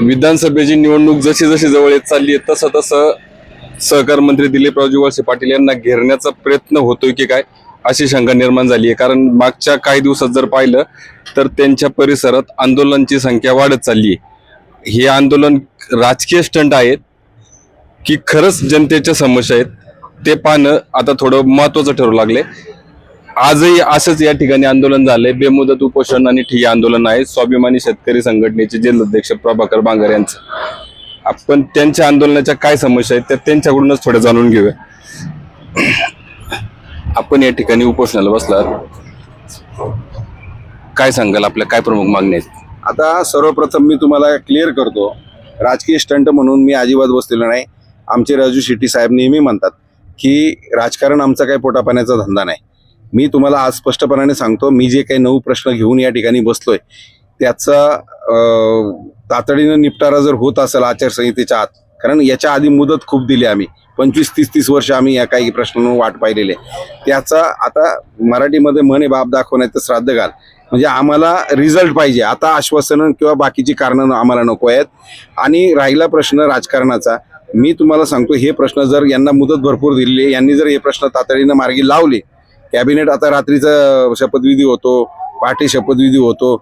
विधानसभेची निवडणूक जशी जशी जवळ येत चालली आहे तसं तसं सहकार मंत्री दिलीपरावजी वळसे पाटील यांना घेरण्याचा प्रयत्न होतोय की काय अशी शंका निर्माण झाली आहे. कारण मागच्या काही दिवसात जर पाहिलं तर त्यांच्या परिसरात आंदोलनांची संख्या वाढत चालली आहे. हे आंदोलन राजकीय स्टंट आहेत की खरंच जनतेच्या समस्या आहेत ते पाहणं आता थोडं महत्वाचं ठरू लागले आजही असंच या ठिकाणी आंदोलन झालंय. बेमुदत उपोषण आणि ठिय्या आंदोलन आहे. स्वाभिमानी शेतकरी संघटनेचे जिल्हाध्यक्ष प्रभाकर बांगर यांचं. आपण त्यांच्या आंदोलनाच्या काय समस्या आहेत त्या त्यांच्याकडूनच थोड्या जाणून घेऊया. आपण या ठिकाणी उपोषणाला बसला काय सांगाल आपल्या काय प्रमुख मागण्या आहेत? आता सर्वप्रथम मी तुम्हाला क्लिअर करतो राजकीय स्टंट म्हणून मी अजिबात बसलेलो नाही. आमचे राजू शेट्टी साहेब नेहमी म्हणतात की राजकारण आमचा काही पोटापाण्याचा धंदा नाही. मी तुम्हाला आज स्पष्टपणाने सांगतो मी जे काही नऊ प्रश्न घेऊन या ठिकाणी बसलोय त्याचा तातडीनं निपटारा जर होत असेल आचारसंहितेच्या आत कारण याच्या आधी मुदत खूप दिली आम्ही पंचवीस तीस तीस वर्ष आम्ही या काही प्रश्नांवर वाट पाहिलेले त्याचा आता मराठीमध्ये म्हणे बाप दाखवण्याचं श्राद्ध घाल. म्हणजे आम्हाला रिझल्ट पाहिजे आता आश्वासनं किंवा बाकीची कारणं आम्हाला नको आहेत. आणि राहिला प्रश्न राजकारणाचा मी तुम्हाला सांगतो हे प्रश्न जर यांना मुदत भरपूर दिलेली आहे, यांनी जर हे प्रश्न तातडीनं मार्गी लावले कॅबिनेट आता रात्रीचा शपथविधी होतो पहाटे शपथविधी होतो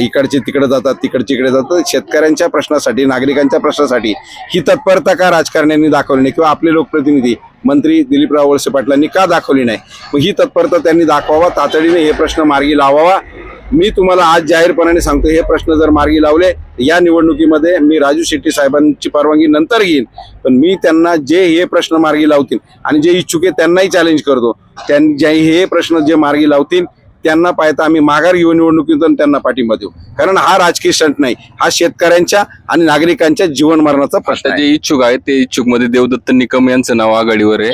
इकडचे तिकडे जातात तिकडचे इकडे जातात. शेतकऱ्यांच्या प्रश्नासाठी नागरिकांच्या प्रश्नासाठी ही तत्परता का राजकारण्यांनी दाखवली नाही? किंवा आपले लोकप्रतिनिधी मंत्री दिलीपराव वळसे पाटलांनी का दाखवली नाही? मग ही तत्परता त्यांनी दाखवावा तातडीने हे प्रश्न मार्गी लावावा. मी तुम्हाला आज जाहीरपणाने सांगतो हे प्रश्न जर मार्गी लावले या निवडणुकीमध्ये मी राजू शेट्टी साहेबांची परवानगी नंतर घेईन. पण मी त्यांना जे हे प्रश्न मार्गी लावतील आणि जे इच्छुक आहे त्यांनाही चॅलेंज करतो. त्यांनी जे हे प्रश्न जे मार्गी लावतील त्यांना पाहता आम्ही माघार घेऊन निवडणुकीतून त्यांना पाठिंबा देऊ. कारण हा राजकीय स्टंट नाही. हा शेतकऱ्यांच्या आणि नागरिकांच्या जीवन मरणाचा प्रश्न आहे. जे इच्छुक आहेत ते इच्छुकमध्ये देवदत्त निकम यांचं नाव आघाडीवर आहे.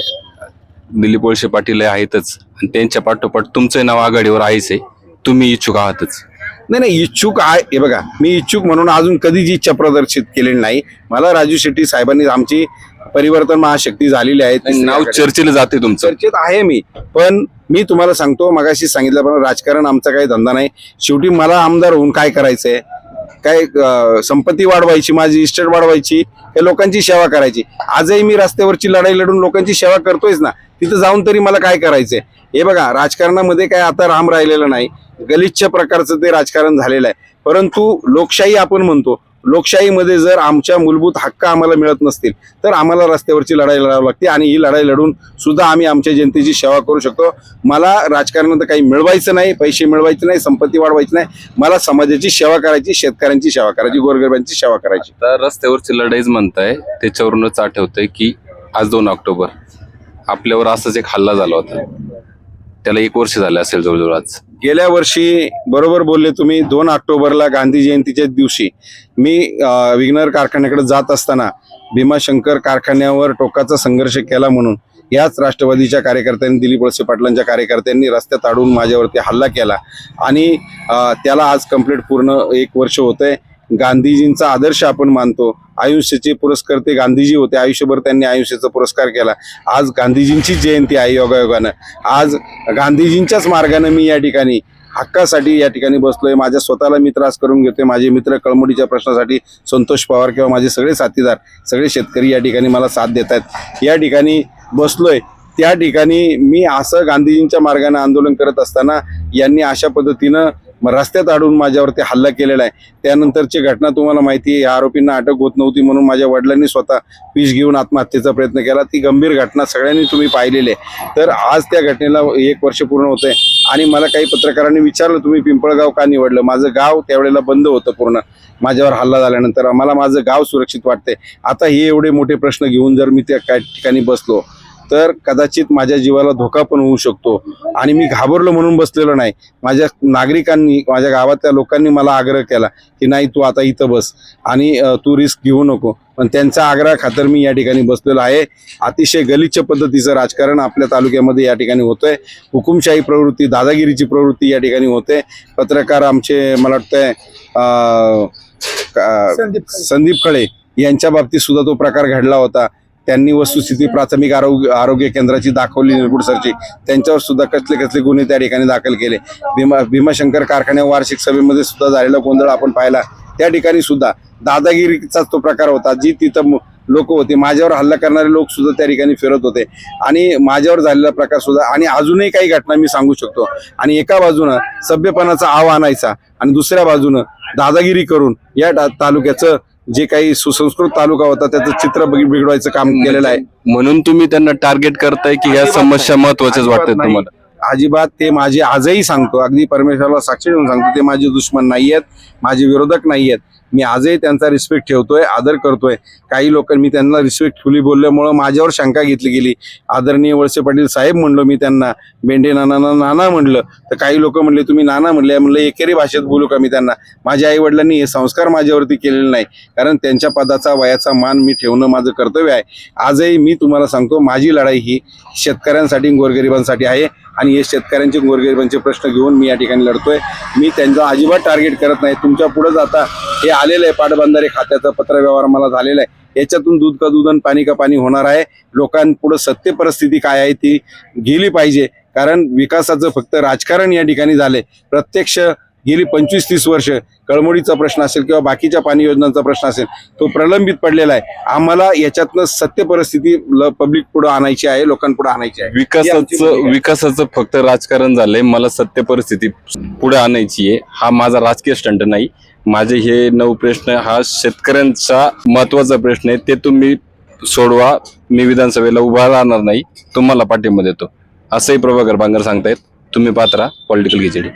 दिलीप वळसे पाटील आहेतच. आणि त्यांच्या पाठोपाठ तुमचं नाव आघाडीवर आहेच आहे. तुम्ही इच्छुक आहातच. नाही नाही इच्छुक आहे. हे बघा मी इच्छुक म्हणून अजून कधीच इच्छा प्रदर्शित केलेली नाही. मला राजू शेट्टी साहेबांनी आमची परिवर्तन महाशक्ती झालेली आहे. नाव चर्चेला जाते तुमचं. चर्चेत आहे मी. पण मी तुम्हाला सांगतो मगाशी सांगितलं पण राजकारण आमचा काही धंदा नाही. शेवटी मला आमदार होऊन काय करायचंय? काय संपत्ती वाढवायची माझी इस्टेट वाढवायची हे लोकांची सेवा करायची. आजही मी रस्त्यावरची लढाई लढून लोकांची सेवा करतोयच ना. तिथं जाऊन तरी मला काय करायचंय? हे बघा राजकारणामध्ये काय आता राम राहिलेलं नाही. गलिच्छ प्रकारचं ते राजकारण झालेलं आहे. परंतु लोकशाही आपण म्हणतो लोकशाहीमध्ये जर आमच्या मूलभूत हक्क आम्हाला मिळत नसतील तर आम्हाला रस्त्यावरची लढाई लढावी लागते आणि ही लढाई लढून सुद्धा आम्ही आमच्या जनतेची सेवा करू शकतो. मला राजकारणात काही मिळवायचं नाही पैसे मिळवायचे नाही संपत्ती वाढवायची नाही. मला समाजाची सेवा करायची शेतकऱ्यांची सेवा करायची गोरगरिबांची सेवा करायची. तर रस्त्यावरची लढाईच म्हणताय त्याच्यावरूनच आठवतंय की आज दोन ऑक्टोबर. आपल्यावर असाच एक हल्ला झाला होता. त्याला एक वर्ष झालं असेल जवळजवळ आज. गेल्या वर्षी बरोबर बोलले तुम्ही दोन ऑक्टोबरला गांधी जयंतीच्या दिवशी मी विघ्नर कारखान्याकडे जात असताना भीमाशंकर कारखान्यावर टोकाचा संघर्ष केला म्हणून याच राष्ट्रवादीच्या कार्यकर्त्यांनी दिलीप वळसे पाटलांच्या कार्यकर्त्यांनी रस्त्यात अडून माझ्यावरती हल्ला केला आणि त्याला आज कंप्लीट पूर्ण एक वर्ष होतंय. गांधीजींचा आदर्श आपण मानतो. आयुष्याचे पुरस्कर्ते गांधीजी होते. आयुष्यभर त्यांनी आयुष्याचा पुरस्कार केला. आज गांधीजींची जयंती आहे योगायोगानं. आज गांधीजींच्याच मार्गाने मी या ठिकाणी हक्कासाठी या ठिकाणी बसलोय. माझ्या स्वतःला मी त्रास करून घेतोय. माझे मित्र कळमुडीच्या प्रश्नासाठी संतोष पवार किंवा माझे सगळे साथीदार सगळे शेतकरी या ठिकाणी मला साथ देत आहेत या ठिकाणी बसलोय. त्या ठिकाणी मी असं गांधीजींच्या मार्गाने आंदोलन करत असताना यांनी अशा पद्धतीनं मग रस्त्यात अडून माझ्यावरती हल्ला केलेला आहे. त्यानंतरची घटना तुम्हाला माहिती आहे या आरोपींना अटक होत नव्हती म्हणून माझ्या वडिलांनी स्वतः विष घेऊन आत्महत्येचा प्रयत्न केला. ती गंभीर घटना सगळ्यांनी तुम्ही पाहिलेली आहे. तर आज त्या घटनेला एक वर्ष पूर्ण होतंय. आणि मला काही पत्रकारांनी विचारलं तुम्ही पिंपळगाव का निवडलं? माझं गाव त्यावेळेला बंद होतं पूर्ण. माझ्यावर हल्ला झाल्यानंतर मला माझं गाव सुरक्षित वाटते आता हे एवढे मोठे प्रश्न घेऊन जर मी त्या काय ठिकाणी बसलो तर कदाचित माझ्या जीवाला धोका पण होऊ शकतो. आणि मी घाबरलो म्हणून बसलेलो नाही. माझ्या नागरिकांनी माझ्या गावातल्या लोकांनी मला आग्रह केला की नाही तू आता इथं बस आणि तू रिस्क घेऊ नको. पण त्यांचा आग्रह खातर मी या ठिकाणी बसलेलो आहे. अतिशय गलिच्छ पद्धतीचं राजकारण आपल्या तालुक्यामध्ये या ठिकाणी होतंय. हुकुमशाही प्रवृत्ती दादागिरीची प्रवृत्ती या ठिकाणी होते. पत्रकार आमचे मला वाटतंय संदीप खळे यांच्या बाबतीत सुद्धा तो प्रकार घडला होता. त्यांनी वस्तुस्थिती प्राथमिक आरोग्य आरोग्य केंद्राची दाखवली निरगुडसरची त्यांच्यावर सुद्धा कसले कसले गुन्हे त्या ठिकाणी दाखल केले. भीमा भीमाशंकर कारखान्या वार्षिक सभेमध्ये सुद्धा झालेला गोंधळ आपण पाहिला. त्या ठिकाणी सुद्धा दादागिरीचाच तो प्रकार होता जी तिथं लोक होते. माझ्यावर हल्ला करणारे लोक सुद्धा त्या ठिकाणी फिरत होते. आणि माझ्यावर झालेला प्रकार सुद्धा आणि अजूनही काही घटना मी सांगू शकतो. आणि एका बाजूनं सभ्यपणाचा आव आणायचा आणि दुसऱ्या बाजूनं दादागिरी करून या तालुक्याचं जे काही सुसंस्कृत तालुका होता त्याचं चित्र बिघ- बिघडवायचं काम केलेलं आहे म्हणून तुम्ही त्यांना टार्गेट करताय की ह्या समस्या. महत्वाच्याच वाटतात. तुम्हाला अजिबात ते माझे आजही सांगतो अगदी परमेश्वराला साक्षी देऊन सांगतो ते माझे दुश्मन नाही आहेत माझे विरोधक नाही आहेत मी आजही त्यांचा रिस्पेक्ट ठेवतोय आदर करतोय. काही लोक मी त्यांना रिस्पेक्टफुली बोलल्यामुळं माझ्यावर शंका घेतली गेली. आदरणीय वळसे पाटील साहेब म्हणलो मी त्यांना बेंडे नाना नाना म्हणलं. तर काही लोक म्हणले तुम्ही नाना म्हणले. म्हणलं एकेरी भाषेत बोलू का मी त्यांना? माझ्या आईवडिलांनी हे संस्कार माझ्यावरती केलेले नाही. कारण त्यांच्या पदाचा वयाचा मान मी ठेवणं माझं कर्तव्य आहे. आजही मी तुम्हाला सांगतो माझी लढाई ही शेतकऱ्यांसाठी गोरगरिबांसाठी आहे. आणि हे शेतकऱ्यांचे गोरगरिबांचे प्रश्न घेऊन मी या ठिकाणी लढतोय. मी त्यांचा अजिबात टार्गेट करत नाही. तुमच्या पुढं आता हे आलेलं आहे पाटबंधारे खात्याचं पत्रव्यवहार मला झालेला आहे. याच्यातून दूध का दूध आणि पाणी का पाणी होणार आहे. लोकांपुढं सत्य परिस्थिती काय आहे ती गेली पाहिजे. कारण विकासाचं फक्त राजकारण या ठिकाणी झाले प्रत्यक्ष गेली पंचवीस तीस वर्ष कळमोडीचा प्रश्न असेल किंवा बाकीच्या पाणी योजनांचा प्रश्न असेल तो प्रलंबित पडलेला आहे. आम्हाला याच्यातनं सत्य परिस्थिती पब्लिक पुढे आणायची आहे लोकांपुढे आणायची आहे. विकासाचं. विकासाचं फक्त राजकारण झालंय. मला सत्य परिस्थिती पुढे आणायची आहे. हा माझा राजकीय स्टंट नाही. माझे हे नऊ प्रश्न हा शेतकऱ्यांचा महत्त्वाचा प्रश्न आहे. ते तुम्ही सोडवा. मी विधानसभेला उभा राहणार नाही. तुम्हाला पाठिंबा देतो. असंही प्रभाकर बांगर सांगतायत. तुम्ही पात्रा पॉलिटिकल खिचडी.